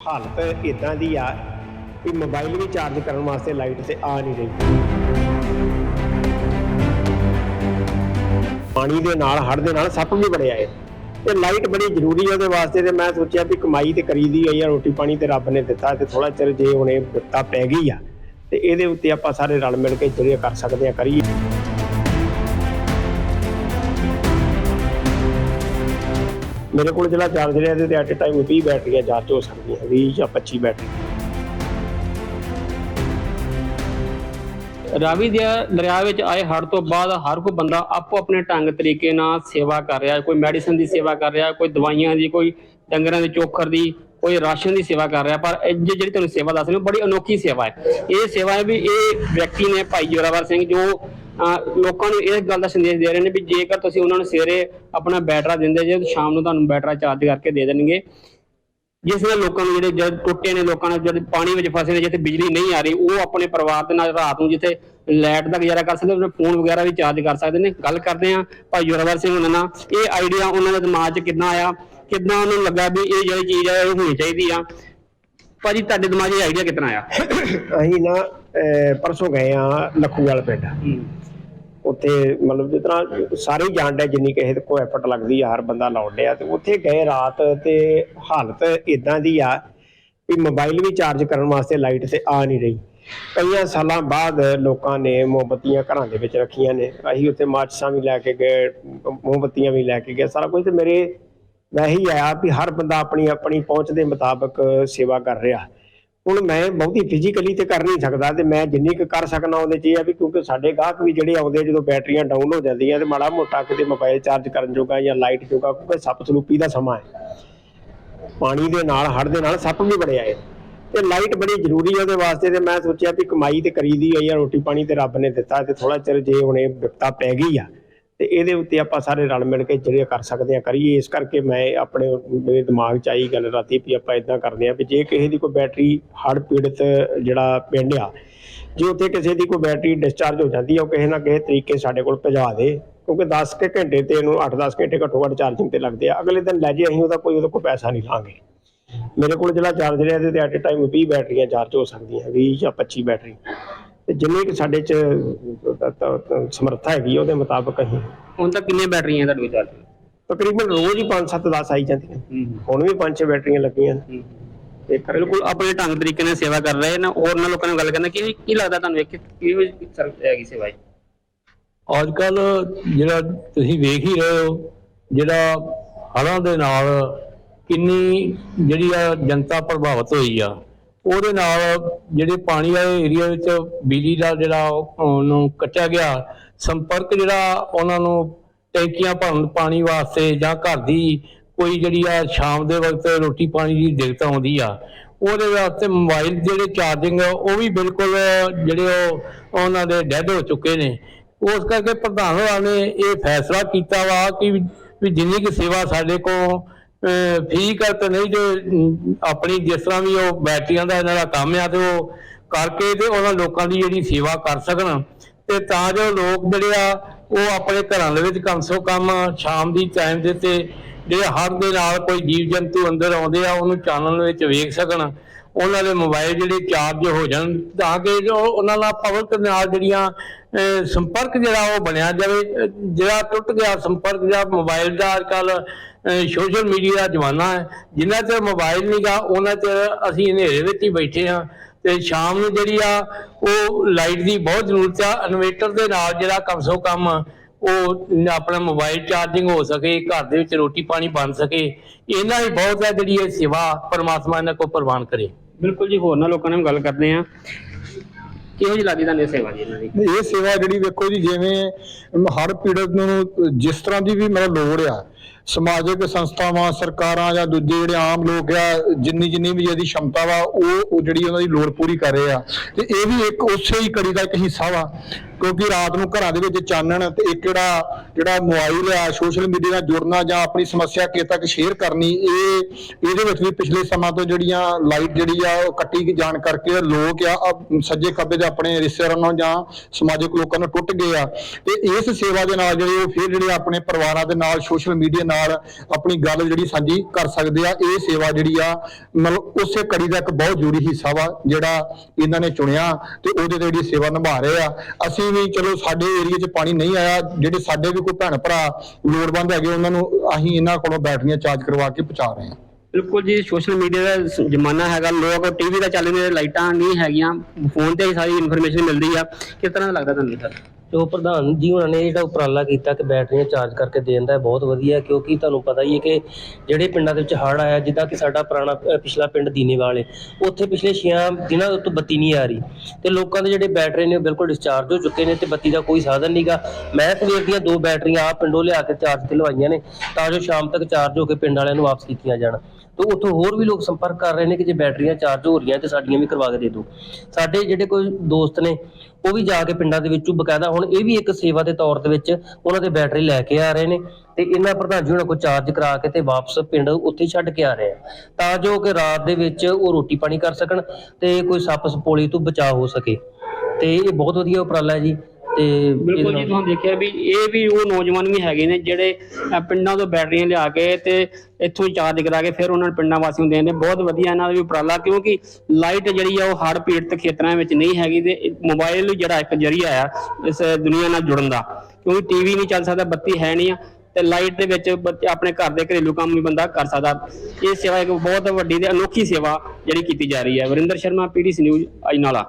ਹਾਲਤ ਇਦਾਂ ਦੀ ਆ ਕਿ ਮੋਬਾਈਲ ਵੀ ਚਾਰਜ ਕਰਨ ਵਾਸਤੇ ਲਾਈਟ ਤੇ ਆ ਨਹੀਂ ਰਹੀ। ਪਾਣੀ ਦੇ ਨਾਲ ਹੜ ਦੇ ਨਾਲ ਸੱਪ ਵੀ ਬੜੇ ਆਏ ਤੇ ਲਾਈਟ ਬੜੀ ਜ਼ਰੂਰੀ ਹੈ ਉਹਦੇ ਵਾਸਤੇ ਤੇ ਮੈਂ ਸੋਚਿਆ ਵੀ ਕਮਾਈ ਤੇ ਕਰੀਦੀ ਹੋਈ ਆ, ਰੋਟੀ ਪਾਣੀ ਤੇ ਰੱਬ ਨੇ ਦਿੱਤਾ ਤੇ ਥੋੜਾ ਚਿਰ ਜੇ ਹੁਣ ਇਹ ਦਿੱਤਾ ਪੈ ਗਈ ਆ, ਤੇ ਇਹਦੇ ਉੱਤੇ ਆਪਾਂ ਸਾਰੇ ਰਲ ਮਿਲ ਕੇ ਜਿਹੜੇ ਕਰ ਸਕਦੇ ਆ, ਕਰੀਏ। ਮੇਰੇ ਕੋਲ ਜਿਹੜਾ ਚਾਰਜਰ ਹੈ ਇਹਦੇ ਤੇ ਐਟ ਟਾਈਮ 20 ਬੈਟਰੀਆਂ ਚਾਰਜ ਹੋ ਸਕਦੀਆਂ 20 ਜਾਂ 25 ਬੈਟਰੀ ਰਾਵੀ ਦੇ ਦਰਿਆ ਵਿੱਚ ਆਏ ਹੜ੍ਹ ਤੋਂ ਬਾਅਦ ਹਰ ਕੋਈ ਬੰਦਾ ਆਪੋ ਆਪਣੇ ਢੰਗ ਤਰੀਕੇ ਨਾਲ ਸੇਵਾ ਕਰ ਰਿਹਾ, ਕੋਈ ਮੈਡੀਸਨ ਦੀ ਸੇਵਾ ਕਰ ਰਿਹਾ, ਕੋਈ ਦਵਾਈਆਂ ਦੀ, ਕੋਈ ਡੰਗਰਾਂ ਦੇ, ਚੋਖਰ ਦੀ, ਕੋਈ ਰਾਸ਼ਨ ਦੀ ਸੇਵਾ ਕਰ ਰਿਹਾ, ਪਰ ਇਹ ਜਿਹੜੀ ਤੁਹਾਨੂੰ ਸੇਵਾ ਦੱਸ ਰਹੇ ਹੋ ਬੜੀ ਅਨੋਖੀ ਸੇਵਾ ਹੈ। ਇਹ ਸੇਵਾ ਹੈ ਵੀ ਇਹ ਵਿਅਕਤੀ ਨੇ ਭਾਈ ਜੋਰਾਵਰ ਸਿੰਘ, ਜੋ ਲੋਕਾਂ ਨੂੰ ਇਸ ਗੱਲ ਦਾ ਸੰਦੇਸ਼ ਦੇ ਰਹੇ ਨੇ ਵੀ ਜੇਕਰ ਤੁਸੀਂ ਉਹਨਾਂ ਨੂੰ ਸਵੇਰੇ ਆਪਣਾ ਬੈਟਰਾ ਦਿੰਦੇ ਜੇ ਤਾਂ ਸ਼ਾਮ ਨੂੰ ਤੁਹਾਨੂੰ ਬੈਟਰਾ ਚਾਰਜ ਕਰਕੇ ਦੇ ਦੇਣਗੇ। ਜਿਸ ਨਾਲ ਲੋਕਾਂ ਨੂੰ ਜਿਹੜੇ ਜਦ ਟੁੱਟੇ ਨੇ ਲੋਕਾਂ ਨੇ ਜਿਹੜੇ ਪਾਣੀ ਵਿੱਚ ਫਸੇ ਨੇ ਜਿੱਥੇ ਬਿਜਲੀ ਨਹੀਂ ਆ ਰਹੀ ਉਹ ਆਪਣੇ ਪਰਿਵਾਰ ਦੇ ਨਾਲ ਰਾਤ ਨੂੰ ਜਿੱਥੇ ਲਾਈਟ ਦਾ ਗੁਜ਼ਾਰਾ ਕਰ ਸਕਦੇ ਆਪਣੇ ਫੋਨ ਵਗੈਰਾ ਵੀ ਚਾਰਜ ਕਰ ਸਕਦੇ ਨੇ। ਗੱਲ ਕਰਦੇ ਆ ਭਾਈ ਜੋਰਾਵਰ ਸਿੰਘ ਉਹਨਾਂ ਨਾਲ। ਇਹ ਆਈਡੀਆ ਉਹਨਾਂ ਦੇ ਦਿਮਾਗ 'ਚ ਕਿੱਦਾਂ ਆਇਆ ਕਿੱਦਾਂ ਉਹਨਾਂ ਨੂੰ ਲੱਗਾ ਵੀ ਇਹ ਜਿਹੜੀ ਚੀਜ਼ ਹੈ ਇਹ ਹੋਣੀ ਚਾਹੀਦੀ ਆ। ਭਾਜੀ ਤੁਹਾਡੇ ਦਿਮਾਗ 'ਚ ਇਹ ਆਈਡੀਆ ਕਿੱਦਾਂ ਆਇਆ? ਅਸੀਂ ਨਾ ਪਰਸੋਂ ਗਏ ਆ ਲਖੂਵਾਲ ਪਿੰਡ। ਉੱਥੇ ਮਤਲਬ ਜਿਸ ਤਰ੍ਹਾਂ ਸਾਰੇ ਹੀ ਜਾਣਦੇ ਜਿੰਨੀ ਕਿਸੇ ਦੇ ਕੋਈ ਐਫਰਟ ਲੱਗਦੀ ਆ, ਹਰ ਬੰਦਾ ਲਾਉਣ ਡਿਆ ਤੇ ਉੱਥੇ ਗਏ ਰਾਤ ਤੇ ਹਾਲਤ ਇਦਾਂ ਦੀ ਆ ਵੀ ਮੋਬਾਈਲ ਵੀ ਚਾਰਜ ਕਰਨ ਵਾਸਤੇ ਲਾਈਟ ਤੇ ਆ ਨਹੀਂ ਰਹੀ। ਕਈਆਂ ਸਾਲਾਂ ਬਾਅਦ ਲੋਕਾਂ ਨੇ ਮੋਮਬੱਤੀਆਂ ਘਰਾਂ ਦੇ ਵਿੱਚ ਰੱਖੀਆਂ ਨੇ, ਅਸੀਂ ਉੱਥੇ ਮਾਚਸਾਂ ਵੀ ਲੈ ਕੇ ਗਏ, ਮੋਮਬੱਤੀਆਂ ਵੀ ਲੈ ਕੇ ਗਏ, ਸਾਰਾ ਕੁਝ ਤੇ ਮੇਰੇ ਵੈਸੇ ਹੀ ਆਇਆ ਵੀ ਹਰ ਬੰਦਾ ਆਪਣੀ ਆਪਣੀ ਪਹੁੰਚ ਦੇ ਮੁਤਾਬਕ ਸੇਵਾ ਕਰ ਰਿਹਾ। ਹੁਣ ਮੈਂ ਬਹੁਤੀ ਫਿਜ਼ੀਕਲੀ ਤੇ ਕਰ ਨਹੀਂ ਸਕਦਾ ਤੇ ਮੈਂ ਜਿੰਨੀ ਕੁ ਕਰ ਸਕਣਾ ਉਹਦੇ 'ਚ ਇਹ ਆ ਵੀ ਕਿਉਂਕਿ ਸਾਡੇ ਗਾਹਕ ਵੀ ਜਿਹੜੇ ਆਉਂਦੇ ਆ ਜਦੋਂ ਬੈਟਰੀਆਂ ਡਾਊਨ ਹੋ ਜਾਂਦੀਆਂ ਤੇ ਮਾੜਾ ਮੋਟਾ ਕਿਤੇ ਮੋਬਾਈਲ ਚਾਰਜ ਕਰਨ ਜੋਗਾ ਜਾਂ ਲਾਈਟ ਜੋਗਾ, ਕਿਉਂਕਿ ਸੱਪ ਸਲੂਪੀ ਦਾ ਸਮਾਂ ਹੈ। ਪਾਣੀ ਦੇ ਨਾਲ ਹੜ ਦੇ ਨਾਲ ਸੱਪ ਵੀ ਬੜੇ ਆਏ। ਤੇ ਲਾਈਟ ਬੜੀ ਜ਼ਰੂਰੀ ਹੈ ਉਹਦੇ ਵਾਸਤੇ ਤੇ ਮੈਂ ਸੋਚਿਆ ਵੀ ਕਮਾਈ ਤੇ ਕਰੀਦੀ ਹੋਈ ਆ ਰੋਟੀ ਪਾਣੀ ਤੇ ਰੱਬ ਨੇ ਦਿੱਤਾ ਤੇ ਥੋੜਾ ਚਿਰ ਜੇ ਹੁਣ ਇਹ ਵਿਪਤਾ ਪੈ ਗਈ ਆ ਤੇ ਇਹਦੇ ਉੱਤੇ ਆਪਾਂ ਸਾਰੇ ਰਲ ਮਿਲ ਕੇ ਜਿਹੜੇ ਕਰ ਸਕਦੇ ਆ ਕਰੀਏ। ਇਸ ਕਰਕੇ ਮੈਂ ਆਪਣੇ ਮੇਰੇ ਦਿਮਾਗ 'ਚ ਆਈ ਗੱਲ ਰਾਤੀ ਵੀ ਆਪਾਂ ਇਦਾਂ ਕਰਦੇ ਆ ਵੀ ਜੇ ਕਿਸੇ ਦੀ ਕੋਈ ਬੈਟਰੀ ਹੜ ਪੀੜਤ ਜਿਹੜਾ ਪਿੰਡ ਆ, ਜੇ ਉੱਥੇ ਕਿਸੇ ਦੀ ਕੋਈ ਬੈਟਰੀ ਡਿਸਚਾਰਜ ਹੋ ਜਾਂਦੀ ਆ, ਉਹ ਕਿਸੇ ਨਾ ਕਿਸੇ ਤਰੀਕੇ ਸਾਡੇ ਕੋਲ ਭਜਾ ਦੇ, ਕਿਉਂਕਿ 10 ਕੇ ਘੰਟੇ ਤੇ ਇਹਨੂੰ 8-10 ਘੰਟੇ ਘੱਟੋ ਘੱਟ ਚਾਰਜਿੰਗ ਤੇ ਲੱਗਦੇ ਆ। ਅਗਲੇ ਦਿਨ ਲੈ ਜੇ ਅਸੀਂ ਉਹਦਾ ਕੋਈ, ਉਹਦੇ ਕੋਲ ਪੈਸਾ ਨਹੀਂ ਲਾਂਗੇ। ਮੇਰੇ ਕੋਲ ਜਿਹੜਾ ਚਾਰਜਰ ਹੈ ਇਹਦੇ ਤੇ ਐਟ ਟਾਈਮ 20 ਬੈਟਰੀਆਂ ਚਾਰਜ ਹੋ ਸਕਦੀਆਂ 20 ਜਾਂ 25 ਬੈਟਰੀ। ਤੇ ਜਿੰਨੇ ਕਿ ਸਾਡੇ ਚ ਸਮਰੱਥਾ ਹੈਗੀ ਆ, ਉਹਦੇ ਮੁਤਾਬਕ ਅਸੀਂ ਹੁਣ ਤੱਕ ਕਿੰਨੇ ਬੈਟਰੀਆਂ ਤੁਹਾਡੇ ਕੋਲ ਚਾਰਜ ਤਕਰੀਬਨ ਰੋਜ਼ ਹੀ 5-7 10 ਆਈ ਜਾਂਦੀਆਂ। ਹੁਣ ਵੀ 5-6 ਬੈਟਰੀਆਂ ਲੱਗੀਆਂ ਨੇ। ਤੇ ਕਰ ਬਿਲਕੁਲ ਆਪਣੇ ਢੰਗ ਤਰੀਕੇ ਨਾਲ ਸੇਵਾ ਕਰ ਰਹੇ ਨੇ। ਹੋਰ ਨਾਲ ਲੋਕਾਂ ਨਾਲ ਗੱਲ ਕਰਨਾ ਕੀ ਕੀ ਲੱਗਦਾ ਤੁਹਾਨੂੰ ਵੇਖ ਕੇ ਕੀ ਸਰ ਹੈਗੀ ਸੇਵਾ ਜੀ? ਅੱਜ ਕੱਲ ਜਿਹੜਾ ਤੁਸੀਂ ਵੇਖ ਹੀ ਰਹੇ ਹੋ ਜਿਹੜਾ ਹੜ੍ਹਾਂ ਦੇ ਨਾਲ ਕਿੰਨੀ ਜਿਹੜੀ ਆ ਜਨਤਾ ਪ੍ਰਭਾਵਿਤ ਹੋਈ ਆ। ਉਹਦੇ ਨਾਲ ਜਿਹੜੇ ਪਾਣੀ ਵਾਲੇ ਏਰੀਆ ਵਿੱਚ ਬਿਜਲੀ ਦਾ ਜਿਹੜਾ ਉਹਨੂੰ ਕੱਟਿਆ ਗਿਆ, ਸੰਪਰਕ ਜਿਹੜਾ ਉਹਨਾਂ ਨੂੰ ਟੈਂਕੀਆਂ ਭਰਨ ਪਾਣੀ ਵਾਸਤੇ ਜਾਂ ਘਰ ਦੀ ਕੋਈ ਜਿਹੜੀ ਆ ਸ਼ਾਮ ਦੇ ਵਕਤ ਰੋਟੀ ਪਾਣੀ ਦੀ ਦਿੱਕਤ ਆਉਂਦੀ ਆ, ਉਹਦੇ ਵਾਸਤੇ ਮੋਬਾਈਲ ਜਿਹੜੇ ਚਾਰਜਿੰਗ ਉਹ ਵੀ ਬਿਲਕੁਲ ਜਿਹੜੇ ਉਹ ਉਹਨਾਂ ਦੇ ਡੈਡ ਹੋ ਚੁੱਕੇ ਨੇ। ਉਸ ਕਰਕੇ ਪ੍ਰਧਾਨ ਹੋਰਾਂ ਨੇ ਇਹ ਫੈਸਲਾ ਕੀਤਾ ਵਾ ਕਿ ਵੀ ਵੀ ਜਿੰਨੀ ਕੁ ਸੇਵਾ ਸਾਡੇ ਕੋਲ ਠੀਕ ਹੈ ਕਰਕੇ ਨਹੀਂ, ਜੇ ਆਪਣੀ ਜਿਸ ਤਰ੍ਹਾਂ ਵੀ ਉਹ ਬੈਟਰੀਆਂ ਦਾ ਇਹਨਾਂ ਦਾ ਕੰਮ ਆ ਤੇ ਉਹ ਕਰਕੇ ਤੇ ਉਹਨਾਂ ਲੋਕਾਂ ਦੀ ਜਿਹੜੀ ਸੇਵਾ ਕਰ ਸਕਣ ਤੇ ਤਾਂ ਜੋ ਲੋਕ ਜਿਹੜੇ ਆ, ਉਹ ਆਪਣੇ ਘਰਾਂ ਦੇ ਵਿੱਚ ਕਮ ਸੋ ਕਮ ਸ਼ਾਮ ਦੀ ਟਾਈਮ ਦੇ ਤੇ ਜਿਹੜੇ ਹਰ ਦੇ ਨਾਲ ਕੋਈ ਜੀਵ ਜੰਤੂ ਅੰਦਰ ਆਉਂਦੇ ਆ, ਉਹਨੂੰ ਚਾਨਣ ਵਿੱਚ ਵੇਖ ਸਕਣ ਉਹਨਾਂ ਦੇ ਮੋਬਾਈਲ ਜਿਹੜੇ ਚਾਰਜ ਹੋ ਜਾਣ, ਤਾਂ ਕਿ ਉਹਨਾਂ ਨਾਲ ਪਬਲਿਕ ਨਾਲ ਜਿਹੜੀਆਂ ਸੰਪਰਕ ਜਿਹੜਾ ਉਹ ਬਣਿਆ ਜਾਵੇ ਜਿਹੜਾ ਟੁੱਟ ਗਿਆ ਸੰਪਰਕ ਜਿਹੜਾ ਮੋਬਾਈਲ ਦਾ ਅੱਜ ਕੱਲ ਸੋਸ਼ਲ ਮੀਡੀਆ ਦਾ ਜ਼ਮਾਨਾ ਹੈ, ਜਿੰਨਾ ਚਿਰ ਮੋਬਾਈਲ ਨਹੀਂਗਾ ਉਹਨਾਂ ਚਿਰ ਅਸੀਂ ਹਨੇਰੇ ਵਿੱਚ ਹੀ ਬੈਠੇ ਹਾਂ। ਤੇ ਸ਼ਾਮ ਨੂੰ ਜਿਹੜੀ ਆ, ਉਹ ਲਾਈਟ ਦੀ ਬਹੁਤ ਜ਼ਰੂਰਤ ਆ ਇਨਵੇਟਰ ਦੇ ਨਾਲ ਜਿਹੜਾ ਕਮ ਸੋ ਕਮ ਉਹ ਆਪਣਾ ਮੋਬਾਈਲ ਚਾਰਜਿੰਗ ਹੋ ਸਕੇ, ਘਰ ਦੇ ਵਿੱਚ ਰੋਟੀ ਪਾਣੀ ਬਣ ਸਕੇ ਇਹਨਾਂ ਹੀ ਬਹੁਤ ਹੈ ਜਿਹੜੀ ਇਹ ਸੇਵਾ ਪਰਮਾਤਮਾ ਇਹਨਾਂ ਕੋ ਪ੍ਰਵਾਨ ਕਰੇ। ਬਿਲਕੁਲ ਜੀ, ਹੋਰ ਨਾਲ ਲੋਕਾਂ ਨਾਲ ਗੱਲ ਕਰਦੇ ਆ ਕਿਹੋ ਜਿਹੀ ਲੱਗਦੀ ਤੁਹਾਨੂੰ ਇਹ ਸੇਵਾ ਜੀ ਇਹਨਾਂ ਦੀ? ਇਹ ਸੇਵਾ ਜਿਹੜੀ ਵੇਖੋ ਜੀ, ਜਿਵੇਂ ਹਰ ਪੀੜਤ ਨੂੰ ਜਿਸ ਤਰ੍ਹਾਂ ਦੀ ਵੀ ਮਤਲਬ ਲੋੜ ਆ, ਸਮਾਜਿਕ ਸੰਸਥਾਵਾਂ, ਸਰਕਾਰਾਂ ਜਾਂ ਦੂਜੇ ਜਿਹੜੇ ਆਮ ਲੋਕ ਆ, ਜਿੰਨੀ ਜਿੰਨੀ ਵੀ ਇਹਦੀ ਸ਼ਮਤਾ ਵਾ ਉਹ ਜਿਹੜੀ ਉਹਨਾਂ ਦੀ ਲੋੜ ਪੂਰੀ ਕਰ ਰਹੇ ਆ। ਤੇ ਇਹ ਵੀ ਇੱਕ ਉਸੇ ਹੀ ਕੜੀ ਦਾ ਇੱਕ ਹਿੱਸਾ ਵਾ। ਕਿਉਂਕਿ ਰਾਤ ਨੂੰ ਘਰਾਂ ਦੇ ਵਿੱਚ ਚਾਨਣ ਤੇ ਇੱਕ ਜਿਹੜਾ ਜਿਹੜਾ ਮੋਬਾਈਲ ਆ, ਸੋਸ਼ਲ ਮੀਡੀਆ ਨਾਲ ਜੁੜਨਾ ਜਾਂ ਆਪਣੀ ਸਮੱਸਿਆ ਕਿਸੇ ਤੱਕ ਸ਼ੇਅਰ ਕਰਨੀ, ਇਹ, ਇਹਦੇ ਵਿੱਚ ਵੀ ਪਿਛਲੇ ਸਮਾਂ ਤੋਂ ਜਿਹੜੀਆਂ ਲਾਈਟ ਜਿਹੜੀ ਆ, ਉਹ ਕੱਟੀ ਜਾਣ ਕਰਕੇ ਲੋਕ ਆ ਸੱਜੇ ਖੱਬੇ ਦੇ ਆਪਣੇ ਰਿਸ਼ਤੇਦਾਰਾਂ ਨਾਲ ਜਾਂ ਸਮਾਜਿਕ ਲੋਕਾਂ ਨੂੰ ਟੁੱਟ ਗਏ ਆ। ਤੇ ਇਸ ਸੇਵਾ ਦੇ ਨਾਲ ਜਿਹੜੇ ਉਹ ਫਿਰ ਜਿਹੜੇ ਆਪਣੇ ਪਰਿਵਾਰਾਂ ਦੇ ਨਾਲ, ਸੋਸ਼ਲ ਮੀਡੀਆ ਨਾਲ ਆਪਣੀ ਗੱਲ ਜਿਹੜੀ ਸਾਂਝੀ ਕਰ ਸਕਦੇ ਆ, ਇਹ ਸੇਵਾ ਜਿਹੜੀ ਆ, ਮਤਲਬ ਉਸੇ ਕੜੀ ਦਾ ਇੱਕ ਬਹੁਤ ਜ਼ਰੂਰੀ ਹਿੱਸਾ ਵਾ, ਜਿਹੜਾ ਇਹਨਾਂ ਨੇ ਚੁਣਿਆ ਤੇ ਉਹਦੇ ਤੇ ਜਿਹੜੀ ਸੇਵਾ ਨਿਭਾ ਰਹੇ ਆ। ਅਸੀਂ ਵੀ ਚਲੋ ਸਾਡੇ ਏਰੀਆ 'ਚ ਪਾਣੀ ਨਹੀਂ ਆਇਆ, ਜਿਹੜੇ ਸਾਡੇ ਵੀ ਕੋਈ ਭੈਣ ਭਰਾ ਲੋੜਵੰਦ ਹੈਗੇ, ਉਹਨਾਂ ਨੂੰ ਅਸੀਂ ਇਹਨਾਂ ਕੋਲੋਂ ਬੈਟਰੀਆਂ ਚਾਰਜ ਕਰਵਾ ਕੇ ਪਹੁੰਚਾ ਰਹੇ ਹਾਂ। ਬਿਲਕੁਲ ਜੀ ਸੋਸ਼ਲ ਮੀਡੀਆ ਦਾ ਸ- ਜ਼ਮਾਨਾ ਹੈਗਾ, ਲੋਕ ਟੀਵੀ ਦਾ ਚੱਲਦੇ ਲਾਈਟਾਂ ਨਹੀਂ ਹੈਗੀਆਂ ਫੋਨ ਤੇ ਹੀ ਸਾਰੀ ਇਨਫੋਰਮੇਸ਼ਨ ਮਿਲਦੀ ਆ। ਕਿਸ ਤਰ੍ਹਾਂ ਦਾ ਲੱਗਦਾ ਤੁਹਾਨੂੰ ਸਰ ਜੋ ਪ੍ਰਧਾਨ ਜੀ ਉਹਨਾਂ ਨੇ ਜਿਹੜਾ ਉਪਰਾਲਾ ਕੀਤਾ ਕਿ ਬੈਟਰੀਆਂ ਚਾਰਜ ਕਰਕੇ ਦੇਣ ਦਾ ਇਹ ਬਹੁਤ ਵਧੀਆ ਕਿਉਂਕਿ ਤੁਹਾਨੂੰ ਪਤਾ ਹੀ ਹੈ ਕਿ ਜਿਹੜੇ ਪਿੰਡਾਂ ਦੇ ਵਿੱਚ ਹੜ੍ਹ ਆਇਆ ਜਿੱਦਾਂ ਕਿ ਸਾਡਾ ਪੁਰਾਣਾ ਅ, ਪਿਛਲਾ ਪਿੰਡ ਦੀਨੇਵਾਲ ਹੈ ਉੱਥੇ ਪਿਛਲੇ 6 ਦਿਨਾਂ ਤੋਂ ਬੱਤੀ ਨਹੀਂ ਆ ਰਹੀ ਤੇ ਲੋਕਾਂ ਦੇ ਜਿਹੜੇ ਬੈਟਰੀ ਨੇ ਉਹ ਬਿਲਕੁਲ ਡਿਸਚਾਰਜ ਹੋ ਚੁੱਕੇ ਨੇ ਤੇ ਬੱਤੀ ਦਾ ਕੋਈ ਸਾਧਨ ਨਹੀਂਗਾ ਮੈਂ ਸਵੇਰ ਦੀਆਂ ਦੋ ਬੈਟਰੀਆਂ ਆ ਪਿੰਡੋਂ ਲਿਆ ਕੇ ਚਾਰਜ ਤੇ ਲਵਾਈਆਂ ਨੇ ਤਾਂ ਜੋ ਸ਼ਾਮ ਤੱਕ ਚਾਰਜ ਹੋ ਕੇ ਪਿੰਡ ਵਾਲਿਆਂ ਨੂੰ ਵਾਪਸ ਕੀਤੀਆਂ ਜਾਣ। ਤੇ ਉੱਥੋਂ ਹੋਰ ਵੀ ਲੋਕ ਸੰਪਰਕ ਕਰ ਰਹੇ ਨੇ ਕਿ ਜੇ ਬੈਟਰੀਆਂ ਚਾਰਜ ਹੋ ਰਹੀਆਂ ਤੇ ਸਾਡੀਆਂ ਵੀ ਕਰਵਾ ਕੇ ਦੇ ਦਿਓ। ਸਾਡੇ ਜਿਹੜੇ ਕੋਈ ਦੋਸਤ ਨੇ, ਉਹ ਵੀ ਜਾ ਕੇ ਪਿੰਡਾਂ ਦੇ ਵਿੱਚੋਂ ਬਕਾਇਦਾ ਹੁਣ ਇਹ ਵੀ ਇੱਕ ਸੇਵਾ ਦੇ ਤੌਰ ਦੇ ਵਿੱਚ ਉਹਨਾਂ ਦੇ ਬੈਟਰੀ ਲੈ ਕੇ ਆ ਰਹੇ ਨੇ ਤੇ ਇਹਨਾਂ ਪ੍ਰਧਾਨ ਜੀ ਉਹਨਾਂ ਕੋਲ ਚਾਰਜ ਕਰਾ ਕੇ ਤੇ ਵਾਪਸ ਪਿੰਡ ਉੱਥੇ ਛੱਡ ਕੇ ਆ ਰਹੇ ਆ। ਤਾਂ ਜੋ ਕਿ ਰਾਤ ਦੇ ਵਿੱਚ ਉਹ ਰੋਟੀ ਪਾਣੀ ਕਰ ਸਕਣ ਤੇ ਕੋਈ ਸੱਪ ਸਪੋਲੀ ਤੋਂ ਬਚਾਅ ਹੋ ਸਕੇ। ਤੇ ਇਹ ਬਹੁਤ ਵਧੀਆ ਉਪਰਾਲਾ ਹੈ ਜੀ। ਤੇ ਇਹਦੇ ਬਿਲਕੁਲ ਜੀ ਨਾਲ- ਤੁਸੀਂ ਦੇਖਿਆ ਵੀ ਇਹ ਵੀ ਉਹ ਨੌਜਵਾਨ ਵੀ ਹੈਗੇ ਨੇ ਜਿਹੜੇ ਅਹ, ਪਿੰਡਾਂ ਤੋਂ ਬੈਟਰੀਆਂ ਲਿਆ ਕੇ ਤੇ ਇੱਥੋਂ ਹੀ ਚਾਰਜ ਕਰਾ ਕੇ ਫਿਰ ਉਹਨਾਂ ਨੂੰ ਪਿੰਡਾਂ ਵਾਸੀਆਂ ਨੂੰ। ਦੇਣ ਬਹੁਤ ਵਧੀਆ ਇਹਨਾਂ ਦਾ ਵੀ ਉਪਰਾਲਾ ਕਿਉਂਕਿ ਲਾਈਟ ਜਿਹੜੀ ਆ ਉਹ ਹੜ੍ਹ ਪੀੜਤ ਖੇਤਰਾਂ ਵਿੱਚ ਨਹੀਂ ਹੈਗੀ ਤੇ ਮੋਬਾਈਲ ਜਿਹੜਾ ਇੱਕ ਜਰੀਆ ਆ ਇਸ ਦੁਨੀਆ ਨਾਲ ਜੁੜਨ ਦਾ। ਕਿਉਂਕਿ ਟੀਵੀ ਨਹੀਂ ਚੱਲ ਸਕਦਾ ਬੱਤੀ ਹੈ ਨਹੀਂ ਆ ਤੇ ਲਾਈਟ ਦੇ ਵਿੱਚ ਬੱਚੇ ਆਪਣੇ ਘਰ ਦੇ ਘਰੇਲੂ ਕੰਮ ਵੀ ਬੰਦਾ ਕਰ ਸਕਦਾ। ਇਹ ਸੇਵਾ ਇੱਕ ਬਹੁਤ ਵੱਡੀ ਤੇ ਅਨੋਖੀ ਸੇਵਾ ਜਿਹੜੀ ਕੀਤੀ ਜਾ ਰਹੀ ਹੈ। Varinder Sharma PDC news Ajnala.